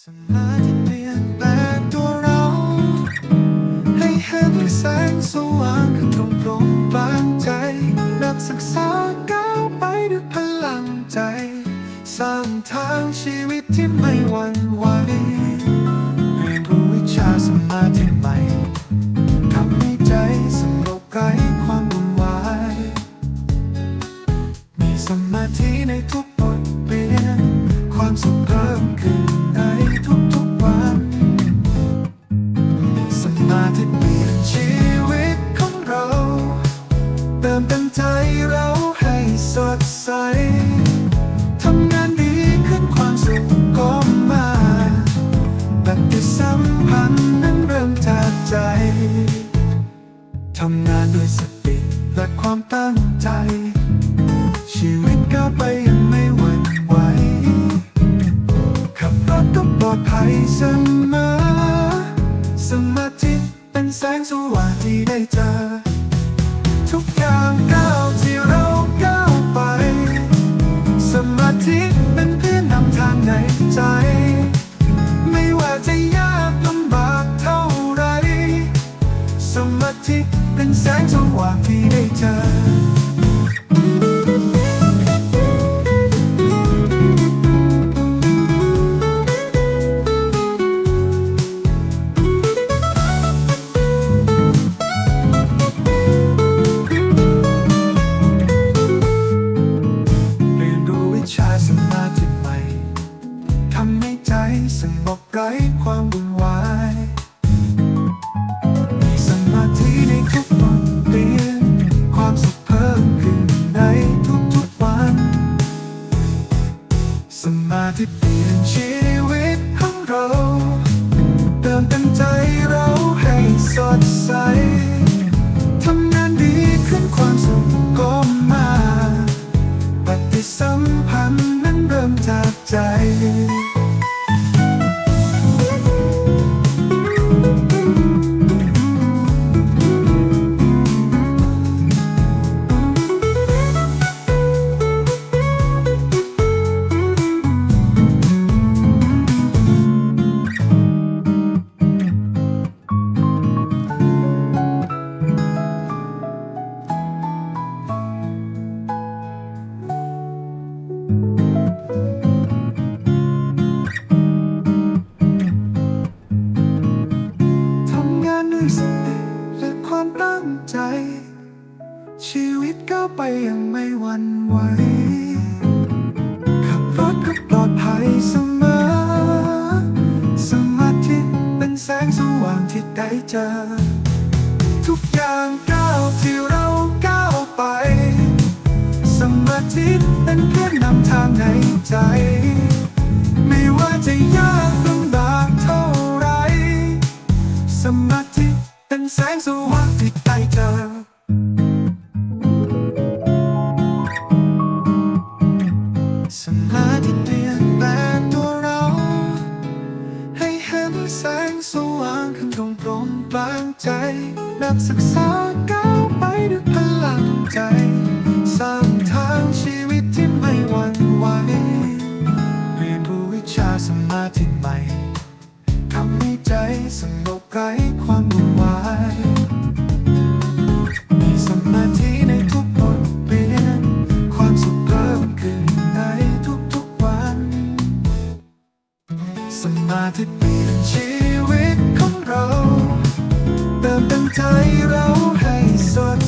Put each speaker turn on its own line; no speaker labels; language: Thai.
สมาธิเปลี่ยนแปลงตัวเรา ให้เห็นแสงสว่างขึ้นตรงตรงกลางใจ นักศึกษาก้าวไปด้วยพลังใจ สร้างทางชีวิตที่ไม่หวั่นไหวเรียนรู้วิชาสมาธิใหม่ทำให้ใจสงบไร้ความวุ่นวายมีสมาธิในทุกบทเรียนความสุขเพิ่ม สัมพันธ์นั้นเริ่มจากใจ ทำงานด้วยสติและความตั้งใจ ชีวิตก้าวไปยังไม่หวั่นไหว ขับรถก็ปลอดภัยเสมอสมาธิเป็นแสงสว่าง สมาธิเป็นแสงสว่างที่ได้เจอเรียนรู้วิชาสมาธิใหม่ทำให้ใจสงบไร้ความ สมาธิเปลี่ยนชีวิตของเราเติมเต็มใจเราให้สดใสทำงานดีขึ้นความสุขก็มา ปฏิสัมพันธ์นั้นเริ่มจากใจ ใจ ชีวิตก้าวไปอยังไม่หวั่นไหวขับรถก็ปลอดภัยเสมอ สมาธิเป็นแสงสว่างที่ได้เจอ ทุกอย่างก้าวที่เราก้าวไป สมาธิเป็นเพื่อนนำทางในใจ ไม่ว่าจะยากลำบากเท่าไร สมาธิเป็นแสงสว่าง สงสว่างขึ้นตรงตรงกลางใจ นักศึกษาก้าวไปด้วยพลังใจ สร้างทางชีวิตที่ไม่หวั่นไหวเรียนรู้วิชาสมาธิใหม่ทำให้ใจสงบไร้ เรา เติมเต็งใจเราให้สด